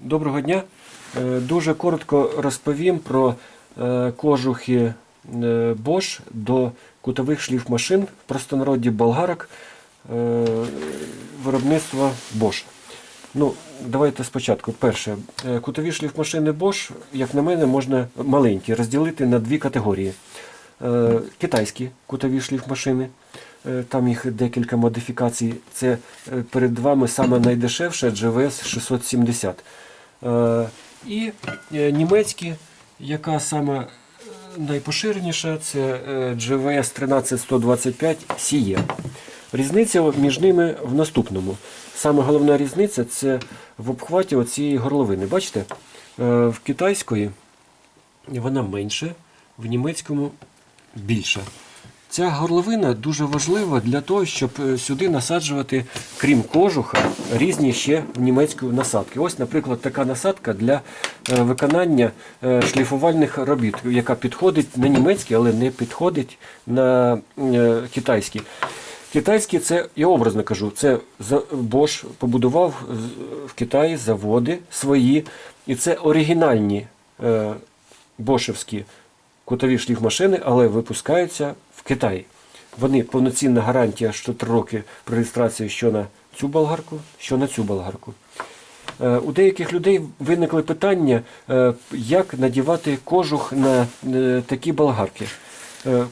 Доброго дня. Е, Дуже коротко розповім про е, кожухи е, Bosch до кутових шліфмашин, в простонароді болгарок виробництва Bosch. Ну, давайте спочатку. Перше, кутові шліфмашини Bosch, як на мене, можна маленькі розділити на дві категорії. Китайські кутові шліфмашини. Там їх декілька модифікацій. Це перед вами саме найдешевше GVS 670. Е, І е, німецькі, яка саме е, найпоширеніша, це GVS 13125 CE. Різниця між ними в наступному. Саме головна різниця це в обхваті оцієї горловини. Бачите? В китайської вона менше, в німецькому більша. Ця горловина дуже важлива для того, щоб е, сюди насаджувати, крім кожуха, різні ще німецькі насадки. Ось, наприклад, така насадка для е, виконання е, шліфувальних робіт, яка підходить на німецькі, але не підходить на китайські. Китайські це, я образно кажу, це Bosch побудував в Китаї заводи свої, і це оригінальні бошевські кутові шліфмашини, але випускаються в Китаї. Вони повноцінна гарантія, що 3 роки при реєстрації що на цю болгарку, що на цю болгарку. Е, У деяких людей виникли питання, е, як надівати кожух на е, такі болгарки.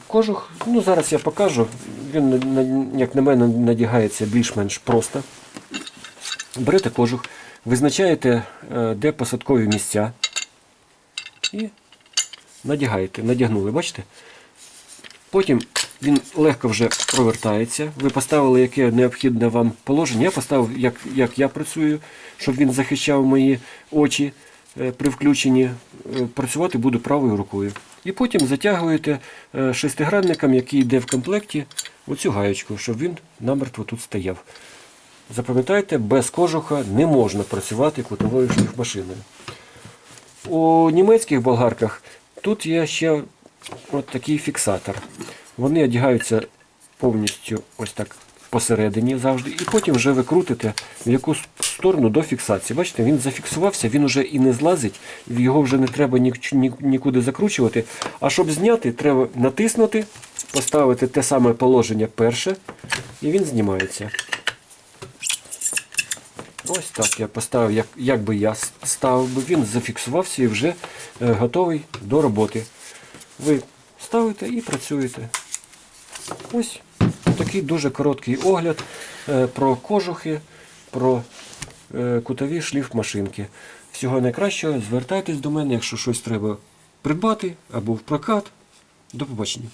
Кожух, ну зараз я покажу, він, як на мене, надягається більш-менш просто. Берете кожух, визначаєте, де посадкові місця і надягаєте. Надягнули, бачите? Потім він легко вже провертається. Ви поставили яке необхідне вам положення. Я поставив, як, як я працюю, щоб він захищав мої очі е, при включенні. Е, Працювати буду правою рукою. І потім затягуєте е, шестигранником, який йде в комплекті, оцю гаєчку, щоб він намертво тут стояв. Запам'ятайте, без кожуха не можна працювати кутовою шліфмашиною. У німецьких болгарках тут є ще от такий фіксатор. Вони одягаються повністю ось так посередині завжди, і потім вже ви крутите в якусь сторону до фіксації. Бачите, він зафіксувався, він вже і не злазить, його вже не треба ні- ні- нікуди закручувати. А щоб зняти, треба натиснути, поставити те саме положення перше, і він знімається. Ось так я поставив, як, як би я ставив, він зафіксувався і вже е, готовий до роботи. Ви ставите і працюєте. Ось такий дуже короткий огляд е, про кожухи, про е, кутові шліф машинки. Всього найкращого, звертайтесь до мене, якщо щось треба придбати або в прокат. До побачення.